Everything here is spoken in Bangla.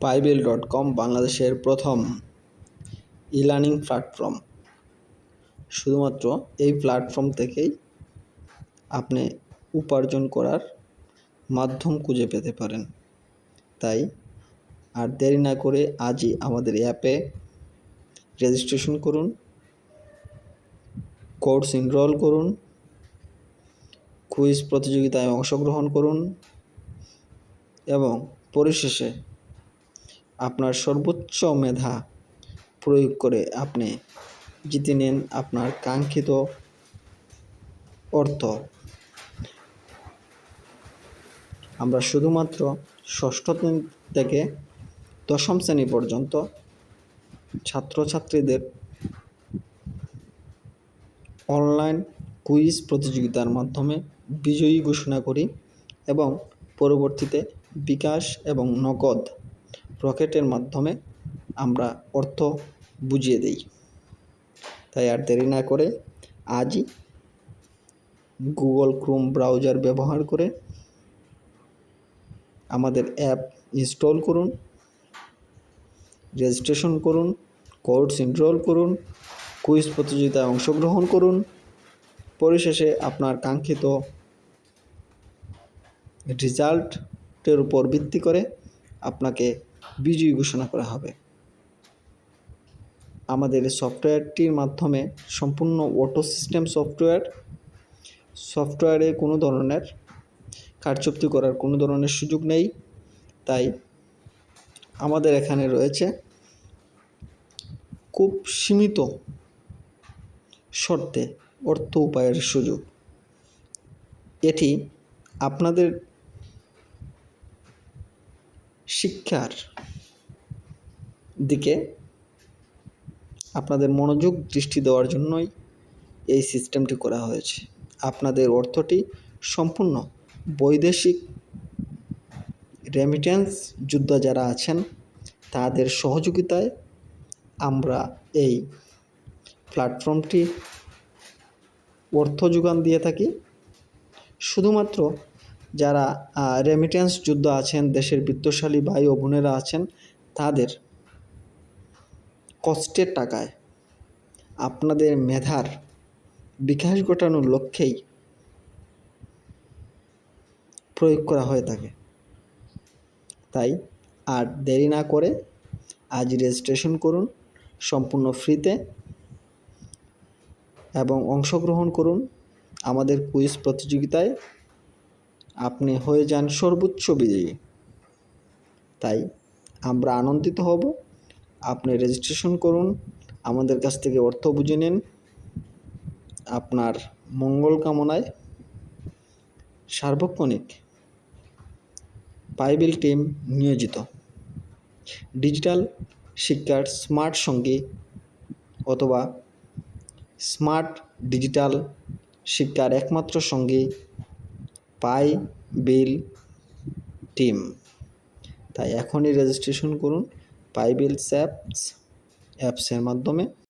পাইবেল ডট কম বাংলাদেশের প্রথম ই লার্নিং প্ল্যাটফর্ম শুধুমাত্র এই প্ল্যাটফর্ম থেকেই আপনি উপার্জন করার মাধ্যম খুঁজে পেতে পারেন। তাই আর দেরি না করে আজই আমাদের অ্যাপে রেজিস্ট্রেশন করুন কোর্স এনরোল করুন কুইজ প্রতিযোগিতায় অংশগ্রহণ করুন এবং পরিশেষে আপনার সর্বোচ্চ মেধা প্রয়োগ করে আপনি জিতে নেন আপনার কাঙ্ক্ষিত অর্থ। আমরা শুধুমাত্র ষষ্ঠ থেকে দশম শ্রেণি পর্যন্ত ছাত্রছাত্রীদের অনলাইন কুইজ প্রতিযোগিতার মাধ্যমে বিজয়ী ঘোষণা করি এবং পরবর্তীতে বিকাশ এবং নগদ রকেটের মাধ্যমে আমরা অর্থ বুঝিয়ে দিই। তাই আর দেরি না করে আজই গুগল ক্রোম ব্রাউজার ব্যবহার করে আমাদের অ্যাপ ইনস্টল করুন, রেজিস্ট্রেশন করুন কোর্স এনরোল করুন, কুইজ প্রতিযোগিতায় অংশগ্রহণ করুন। পরিশেষে আপনার কাঙ্ক্ষিত রেজাল্টের উপর ভিত্তি করে আপনাকে বিজয়ী ঘোষণা করা হবে। আমাদের সফটওয়্যারটির মাধ্যমে সম্পূর্ণ অটো সিস্টেম সফটওয়্যার সফটওয়্যারে কোনো ধরনের কারচুপি করার কোনো ধরনের সুযোগ নেই। তাই আমাদের এখানে রয়েছে খুব সীমিত শর্তে অর্থ উপায়ের সুযোগ। এটি আপনাদের শিক্ষার দিকে আপনাদের মনোযোগ দৃষ্টি দেওয়ার জন্যই এই সিস্টেমটি করা হয়েছে। আপনাদের অর্থটি সম্পূর্ণ বৈদেশিক রেমিটেন্স যোদ্ধা যারা আছেন, তাদের সহযোগিতায় আমরা এই প্ল্যাটফর্মটি অর্থ যোগান দিয়ে থাকি। শুধুমাত্র যারা রেমিটেন্স যুদ্ধ আছেন, দেশের বিত্তশালী ভাই ও বোনেরা আছেন, তাদের কষ্টের টাকায় আপনাদের মেধার বিকাশ ঘটানোর লক্ষ্যেই প্রয়োগ করা হয়ে থাকে। তাই আর দেরি না করে আজ রেজিস্ট্রেশন করুন, সম্পূর্ণ ফ্রিতে এবং অংশগ্রহণ করুন আমাদের কুইজ প্রতিযোগিতায়। আপনি হয়ে যান সর্বোচ্চ বিজয়ী। তাই আমরা আনন্দিত হব। আপনি রেজিস্ট্রেশন করুন। আমাদের কাছ থেকে অর্থ বুঝে নিন। আপনার মঙ্গল কামনায় সার্বক্ষণিক বাইবেল টিম নিয়োজিত। ডিজিটাল শিক্ষার স্মার্ট সঙ্গী অথবা স্মার্ট ডিজিটাল শিক্ষার একমাত্র সঙ্গী পাই বিল টিম। তাই এখনই রেজিস্ট্রেশন করুন। পাইবিল অ্যাপস অ্যাপসের মাধ্যমে।